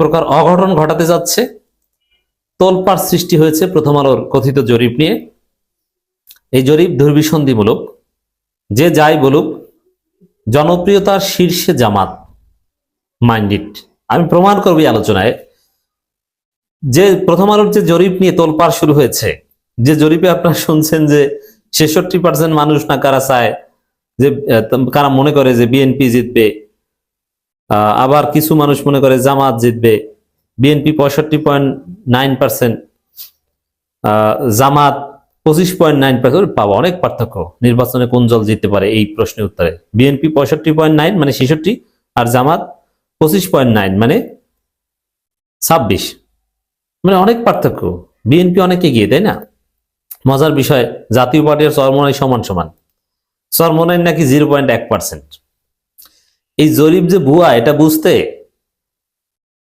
প্রকার অঘটন ঘটাতে যাচ্ছে। তোলপাড় সৃষ্টি হয়েছে প্রথম আলোর কথিত জরিপ নিয়ে। এই জরিপ দুর্বিসন্ধিমূলক। যে যাই বলুক, জনপ্রিয়তার শীর্ষে জামাত মাইন্ডিট আমি প্রমাণ করব আলোচনায়। যে প্রথম আলোর যে জরিপ নিয়ে তোলপাড় শুরু হয়েছে, যে জরিপে আপনারা শুনছেন যে ছেষট্টি পার্সেন্ট মানুষ না কারা চায়, যে কারা মনে করে যে বিএনপি জিতবে আবার কিছু মানুষ মনে করে জামাত জিতবে। বিএনপি পঁয়ষট্টি পয়েন্ট নাইন পার্সেন্ট জামাত পঁচিশ পয়েন্ট নাইন পার্সেন্ট পাওয়া অনেক পার্থক্য। নির্বাচনে কোন দল জিততে পারে এই প্রশ্নের উত্তরে। বিএনপি পঁয়ষট্টি পয়েন্ট নাইন মানে ছেষট্টি, আর জামাত পঁচিশ পয়েন্ট নাইন মানে ছাব্বিশ। মানে অনেক পার্থক্য। বিএনপি অনেক এগিয়ে, তাই না? মজার বিষয়, জাতীয় পার্টির চরমনাই সমান সমান। চরমনাই নাকি জিরো পয়েন্ট এক পার্সেন্ট। এই জরিপ যে ভুয়া, এটা বুঝতে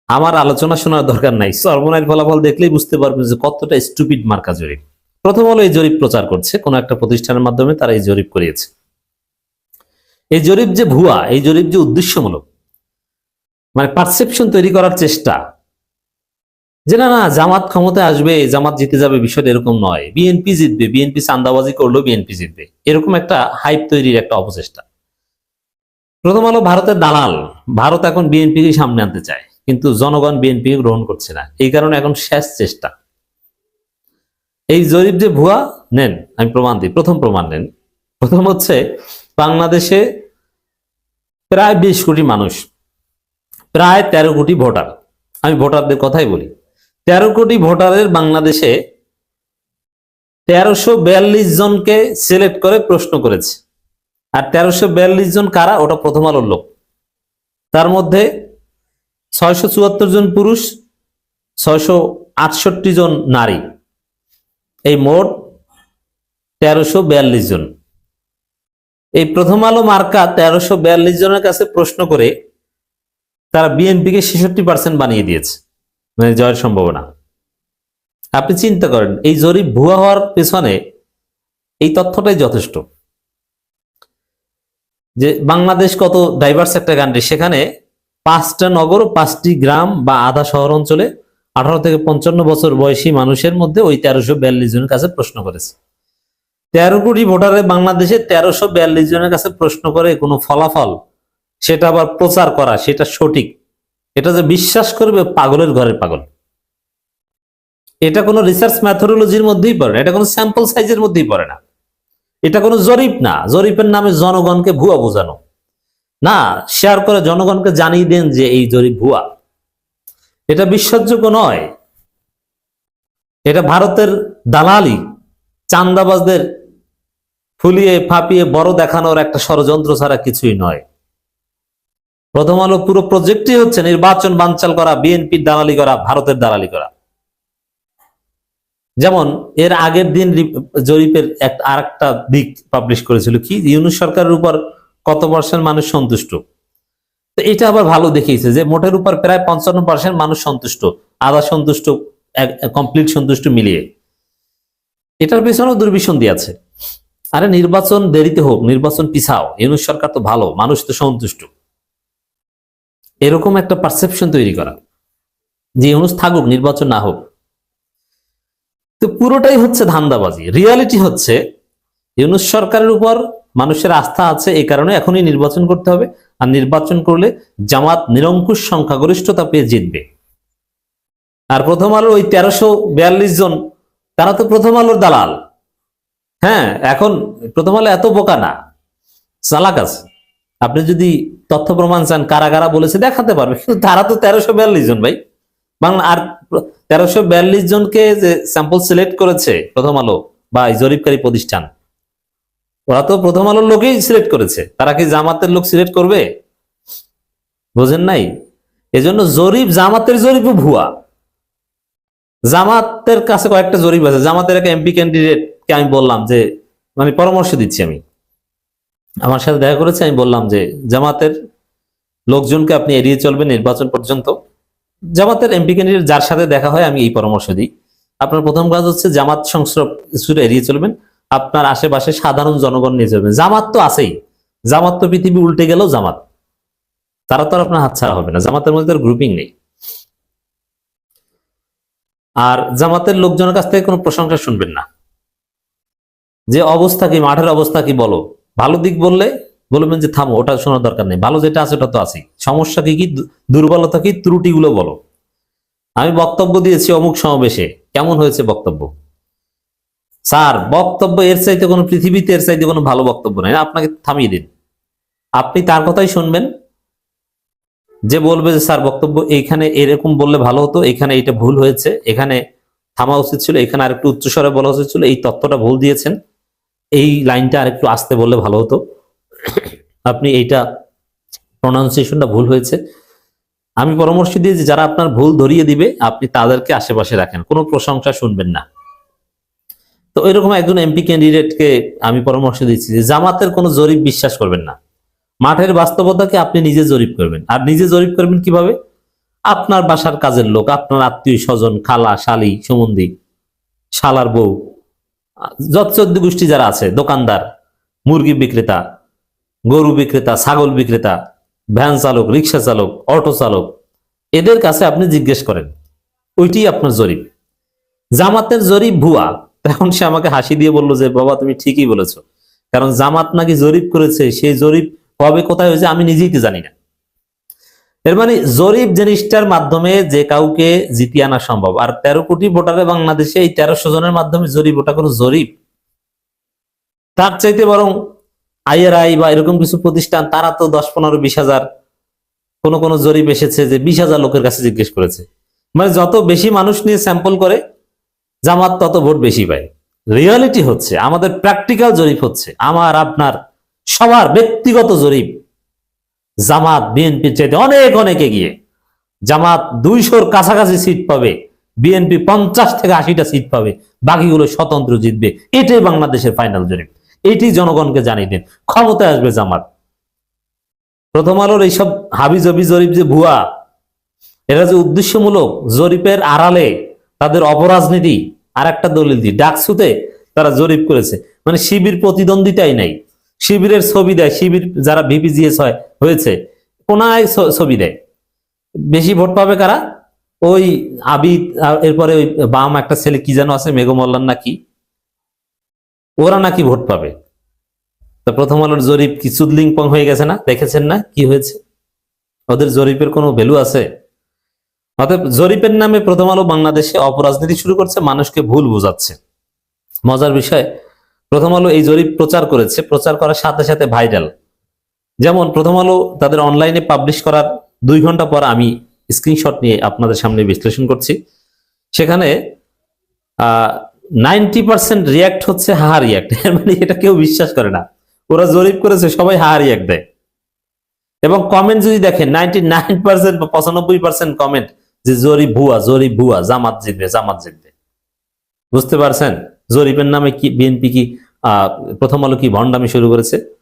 আমার আলোচনা শোনার দরকার নাই। চরমনাইয়ের ফলাফল দেখলেই বুঝতে পারবেন যে কতটা স্টুপিড মার্কা জরিপ। প্রথম হলো এই জরিপ প্রচার করছে, কোন একটা প্রতিষ্ঠানের মাধ্যমে তারা এই জরিপ করিয়েছে। এই জরিপ যে ভুয়া, এই জরিপ যে উদ্দেশ্যমূলক মানে পারসেপশন তৈরি করার চেষ্টা, যে না না, জামাত ক্ষমতায় আসবে, জামাত জিতে যাবে, বিষয়টা এরকম নয়। বিএনপি জিতবে, বিএনপি চান্দাবাজি করলেও বিএনপি জিতবে। এরকম একটা হাইপ তৈরির একটা অপচেষ্টা প্রথম আলো ভারতের দালাল। ভারত এখন বিএনপিকে সামনে আনতে চায়, কিন্তু জনগণ বিএনপিকে গ্রহণ করছে না। এই কারণে এখন শেষ চেষ্টা। এই জরিপ যে ভুয়া, নেন, আমি প্রমাণ দিই, প্রথম প্রমাণ নেন। প্রথম হচ্ছে বাংলাদেশে প্রায় বিশ কোটি মানুষ, প্রায় তেরো কোটি ভোটার। আমি ভোটারদের কথাই বলি। তেরো কোটি ভোটারের বাংলাদেশে তেরোশো জনকে সিলেক্ট করে প্রশ্ন করেছে। আর তেরোশো বিয়াল্লিশ জন কারা? ওটা প্রথম আলোর লোক। তার মধ্যে ছয়শো চুয়াত্তর জন পুরুষ, ছয়শো আটষট্টি জন নারী। এই মোট তেরোশো বিয়াল্লিশ জন। এই প্রথম আলো মার্কা তেরোশো বিয়াল্লিশ জনের কাছে প্রশ্ন করে তারা বিএনপিকে ছেষট্টি পার্সেন্ট বানিয়ে দিয়েছে। মানে জয়ের সম্ভাবনা। আপনি চিন্তা করেন, এই জরিপ ভুয়া হওয়ার পেছনে এই তথ্যটাই যথেষ্ট। যে বাংলাদেশ কত ডাইভার্স একটা কান্ট্রি সেখানে পাঁচটা নগর, পাঁচটি গ্রাম বা আধা শহর অঞ্চলে আঠারো থেকে পঞ্চান্ন বছর বয়সী মানুষের মধ্যে ওই তেরোশো বিয়াল্লিশ জনের কাছে প্রশ্ন করেছে। তেরো কোটি ভোটারে বাংলাদেশে তেরোশো বিয়াল্লিশ জনের কাছে প্রশ্ন করে কোনো ফলাফল, সেটা আবার প্রচার করা, সেটা সঠিক। এটা যে বিশ্বাস করবে পাগলের ঘরের পাগল। এটা কোনো রিসার্চ ম্যাথোডোলজির মধ্যেই পড়ে না, এটা কোনো স্যাম্পল সাইজের মধ্যেই পড়ে না। এটা কোনো জরিপ না। জরিপের নামে জনগণকে ভুয়া বোঝানো। না, শেয়ার করে জনগণকে জানিয়ে দেন যে এই জরিপ ভুয়া। এটা বিশ্বাসযোগ্য নয়। এটা ভারতের দালালি চান্দাবাজদের ফুলিয়ে ফাঁপিয়ে বড় দেখানোর একটা ষড়যন্ত্র ছাড়া কিছুই নয়। প্রথম আলো পুরো প্রজেক্টই হচ্ছে নির্বাচন বানচাল করা, বিএনপির দালালি করা, ভারতের দালালি করা। যেমন এর আগের দিন জরিপের আর একটা দিক পাবলিশ করেছিল কি? ইউনুস সরকারের উপর কত পার্সেন্ট মানুষ সন্তুষ্ট? তো এটা আবার ভালো দেখিয়েছে যে মোটের উপর প্রায় পঞ্চান্ন পার্সেন্ট মানুষ সন্তুষ্ট, আধা সন্তুষ্ট কমপ্লিট সন্তুষ্ট মিলিয়ে। এটার পেছনেও দুর্বিসন্ধি আছে। আরে নির্বাচন দেরিতে হোক, নির্বাচন পিছাও। ইউনুস সরকার তো ভালো, মানুষ তো সন্তুষ্ট। এরকম একটা পারসেপশন তৈরি করা। যে ইউনুস থাকুক, নির্বাচন না হোক তো পুরোটাই হচ্ছে ধান্দাবাজি। রিয়ালিটি হচ্ছে, ইউনুস সরকারের উপর মানুষের আস্থা আছে এই কারণে এখনই নির্বাচন করতে হবে। আর নির্বাচন করলে জামাত নিরঙ্কুশ সংখ্যাগরিষ্ঠতা পেয়ে জিতবে। আর প্রথম আলোর ওই তেরোশো বিয়াল্লিশ জন, তারা তো প্রথম আলোর দালাল। হ্যাঁ এখন প্রথম আলো এত বোকা না। চালাক আছে। আপনি যদি তথ্য প্রমাণ চান কারা কারা বলেছে, দেখাতে পারবে। কিন্তু তারা তো তেরোশো বিয়াল্লিশ জন ভাই। বাংলা আর তেরোশো বিয়াল্লিশ জনকে যে স্যাম্পল সিলেক্ট করেছে প্রথম আলো বা জরিপকারী প্রতিষ্ঠান, ওরা তো প্রথম আলোর লোকেই সিলেক্ট করেছে। তারা কি জামাতের লোক সিলেক্ট করবে? বোঝেন নাই। এজন্য জরিপ, জামাতের জরিপও ভুয়া। জামাতের কাছে কয়েকটা জরিপ আছে। জামাতের একটা এমপি ক্যান্ডিডেটকে আমি বললাম যে মানে পরামর্শ দিচ্ছি আমি। আমার সাথে দেখা করেছে, আমি বললাম যে, জামাতের লোকজনকে আপনি এড়িয়ে চলবেন নির্বাচন পর্যন্ত। জামাতের এমপি ক্যান্ডিডেট যার সাথে দেখা হয়, আমি এই পরামর্শ দিই। আপনার প্রথম কাজ হচ্ছে জামাত সংস্রব কিছুটা এড়িয়ে চলবেন। আপনার আশেপাশে সাধারণ জনগণ নিয়ে চলবেন। জামাত তো আছেই। জামাত তো পৃথিবী উল্টে গেলেও জামাত। তারা তো আর আপনার হাতছাড়া হবে না। জামাতের মধ্যে তার গ্রুপিং নেই। আর জামাতের লোকজনের কাছ থেকে কোনো প্রশংসা শুনবেন না। যে অবস্থা কি, মাঠের অবস্থা কি বলো। ভালো দিক বললে বলবেন যে, থামো, ওটা শোনার দরকার নেই। ভালো যেটা আছে, ওটা তো আছে সমস্যা কি কি দুর্বলতা কি, ত্রুটিগুলো বলো। আমি বক্তব্য দিয়েছি অমুক সমাবেশে। কেমন হয়েছে বক্তব্য? স্যার, বক্তব্য এর চাইতে কোনো, পৃথিবীতে এর চাইতে কোনো ভালো বক্তব্য নেই। আপনাকে থামিয়ে দিন। আপনি তার কথাই শুনবেন। যে বলবে যে, স্যার, বক্তব্য এইখানে এরকম বললে ভালো হতো, এখানে এটা ভুল হয়েছে, এখানে থামা উচিত ছিল, এখানে আরেকটু উচ্চস্বরে বলা উচিত ছিল। এই তত্ত্বটা ভুল দিয়েছেন। এই লাইনটা আরেকটু আসতে বললে ভালো হতো। আপনি এইটা প্রনাউন্সিয়েশনটা ভুল হয়েছে। আমি পরামর্শ দিয়েছি, যারা আপনার ভুল ধরিয়ে দিবে, আপনি তাদেরকে আশেপাশে রাখেন। কোনো প্রশংসা শুনবেন না। তো এরকম একজন এমপি ক্যান্ডিডেটকে আমি পরামর্শ দিচ্ছি যে, জামাতের কোনো জরিপ বিশ্বাস করবেন না। মাঠের বাস্তবতাকে আপনি নিজে জরিপ করবেন। আর নিজে জরিপ করবেন কীভাবে? আপনার বাসার কাজের লোক, আপনার আত্মীয় স্বজন, খালা, শালি সম্বন্ধী শালার বউ যত চোদ্দ গোষ্ঠী যারা আছে, দোকানদার, মুরগি বিক্রেতা গরু বিক্রেতা, ছাগল বিক্রেতা, ভ্যান চালক, রিক্সা চালক, অটো চালক, এদের কাছে আপনি জিজ্ঞেস করেন, ওইটি আপনার জরিপ? জামাতের জরিপ ভুয়া। তখন সে আমাকে হাসি দিয়ে বলল যে, বাবা, তুমি ঠিকই বলেছ। কারণ জামাত নাকি জরিপ করেছে, সেই জরিপ কবে কোথায় হয়েছে আমি নিজেই তো জানি না। এর মানে জরিপ জিনিসটার মাধ্যমে যে কাউকে জিতিয়ে আনা সম্ভব। আর তেরো কোটি ভোটারে বাংলাদেশে এই তেরোশো জনের মাধ্যমে জরিপ, ওটা কোনো জরিপ। তার চাইতে বরং আইআরআই বা এরকম কিছু প্রতিষ্ঠান, তারা তো দশ, পনেরো, বিশ হাজার কোন কোন জরিপ এসেছে যে বিশ হাজার লোকের কাছে জিজ্ঞেস করেছে। মানে যত বেশি মানুষ নিয়ে স্যাম্পল করে, জামাত তত ভোট বেশি পায়। রিয়ালিটি হচ্ছে, আমাদের প্র্যাকটিক্যাল জরিপ হচ্ছে, আমার, আপনার, সবার ব্যক্তিগত জরিপ। জামাত বিএনপির চাইতে অনেক অনেক এগিয়ে। জামাত দুইশোর কাছাকাছি সিট পাবে, বিএনপি পঞ্চাশ থেকে আশিটা সিট পাবে, বাকিগুলো স্বতন্ত্র জিতবে, এটাই বাংলাদেশের ফাইনাল জরিপ। এটি জনগণকে জানিয়ে দিন। ক্ষমতায় আসবে জামাত। প্রথম আলোর এইসব হাবি জবি জরিপ যে ভুয়া এটা যে উদ্দেশ্যমূলক জরিপের আড়ালে তাদের অপরাজনীতি আর একটা দলিল দি ডাকসুতে তারা জরিপ করেছে। মানে শিবির প্রতিদ্বন্দ্বিতাই নাই। শিবিরের ছবি দেয়। শিবির যারা ভিপিজিএস হয়, হয়েছে। কোনায় ছবি দেয়। বেশি ভোট পাবে কারা? ওই আর এরপরে ওই বাম একটা ছেলে কি যেন আছে মেঘমল্লান নাকি? ওরা নাকি ভোট পাবে? তো প্রথম আলোর জরিপ কি চুদলিং পং হয়ে গেছে না? দেখেছেন না কি হয়েছে? ওদের জরিপের কোনো ভ্যালু আছে? অতএব জরিপের নামে প্রথম আলো বাংলাদেশে অপরাজনীতি শুরু করছে, মানুষকে ভুল বোঝাচ্ছে। মজার বিষয়, প্রথম আলো এই জরিপ প্রচার করেছে, প্রচার করার সাথে সাথে ভাইরাল। যেমন প্রথম আলো তাদের অনলাইনে পাবলিশ করার দুই ঘণ্টা পর আমি স্ক্রিনশট নিয়ে আপনাদের সামনে বিশ্লেষণ করছি। সেখানে নাইনটি পার্সেন্ট রিয়াক্ট হচ্ছে হাহা রিয়াক্ট মানে এটা কেউ বিশ্বাস করে না। ওরা জরিপ করেছে, সবাই হাহা রিয়াক্ট দেয়। এবং কমেন্ট যদি দেখেন, নাইনটি নাইন পার্সেন্ট বা পঁচানব্বই পার্সেন্ট কমেন্ট যে জরিপ ভুয়া জরিপ ভুয়া, জামাত জিতবে জামাত জিতবে। বুঝতে পারছেন? জরিপের নামে কি বিএনপি কি প্রথম আলো কি ভণ্ডামি শুরু করেছে?